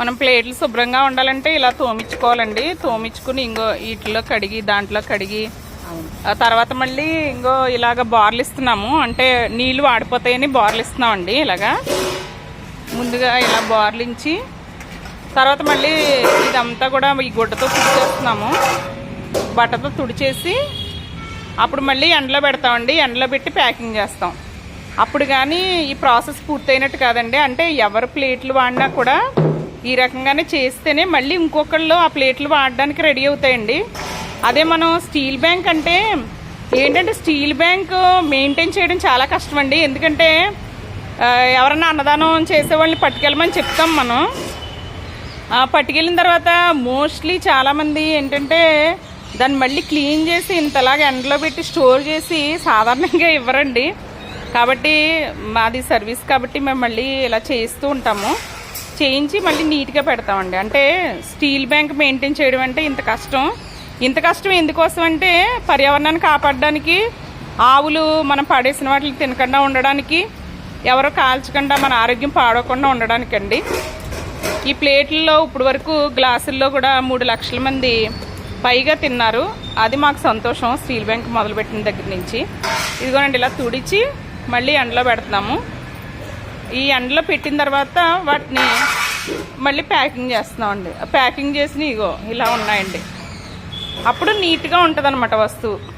మనం ప్లేట్లు శుభ్రంగా ఉండాలంటే ఇలా తోమించుకోవాలండి తోమించుకుని ఇంకో వీటిలో కడిగి దాంట్లో కడిగి తర్వాత మళ్ళీ ఇంకో ఇలాగ బార్లు ఇస్తున్నాము. అంటే నీళ్ళు వాడిపోతాయని బార్లు ఇస్తున్నామండి ఇలాగా. ముందుగా ఇలా బార్లించి తర్వాత మళ్ళీ ఇదంతా కూడా ఈ గుడ్డతో తుడిచేస్తున్నాము. బట్టతో తుడిచేసి అప్పుడు మళ్ళీ ఎండలో పెడతామండి. ఎండలో పెట్టి ప్యాకింగ్ చేస్తాం. అప్పుడు కానీ ఈ ప్రాసెస్ పూర్తయినట్టు కాదండి. అంటే ఎవరు ప్లేట్లు వాడినా కూడా ఈ రకంగానే చేస్తేనే మళ్ళీ ఇంకొకళ్ళు ఆ ప్లేట్లు వాడడానికి రెడీ అవుతాయండి. అదే మనం స్టీల్ బ్యాంక్ అంటే ఏంటంటే స్టీల్ బ్యాంక్ మెయింటైన్ చేయడం చాలా కష్టం అండి ఎందుకంటే ఎవరన్నా అన్నదానం చేసే వాళ్ళని పట్టుకెళ్ళమని చెప్తాం మనం. పట్టుకెళ్ళిన తర్వాత మోస్ట్లీ చాలామంది ఏంటంటే దాన్ని మళ్ళీ క్లీన్ చేసి ఇంతలాగా ఎండలో పెట్టి స్టోర్ చేసి సాధారణంగా ఇవ్వరండి. కాబట్టి మాది సర్వీస్ కాబట్టి మేము మళ్ళీ ఇలా చేస్తూ ఉంటాము. చేయించి మళ్ళీ నీట్గా పెడతామండి. అంటే స్టీల్ బ్యాంక్ మెయింటైన్ చేయడం అంటే ఇంత కష్టం. ఇంత కష్టం ఎందుకోసం అంటే పర్యావరణాన్ని కాపాడడానికి ఆవులు మనం పడేసిన వాటిని తినకుండా ఉండడానికి ఎవరో కాల్చకుండా మన ఆరోగ్యం పాడవకుండా ఉండడానికండి. ఈ ప్లేట్లలో ఇప్పుడు వరకు గ్లాసుల్లో కూడా మూడు లక్షల మంది పైగా తిన్నారు. అది మాకు సంతోషం. స్టీల్ బ్యాంక్ మొదలుపెట్టిన దగ్గర నుంచి. ఇదిగోనండి ఇలా తుడిచి మళ్ళీ ఎండలో పెడుతున్నాము. ఈ ఎండలో పెట్టిన తర్వాత వాటిని మళ్ళీ ప్యాకింగ్ చేస్తున్నామండి. ప్యాకింగ్ చేసిన ఇగో ఇలా ఉన్నాయండి. అప్పుడు నీట్గా ఉంటుంది వస్తువు.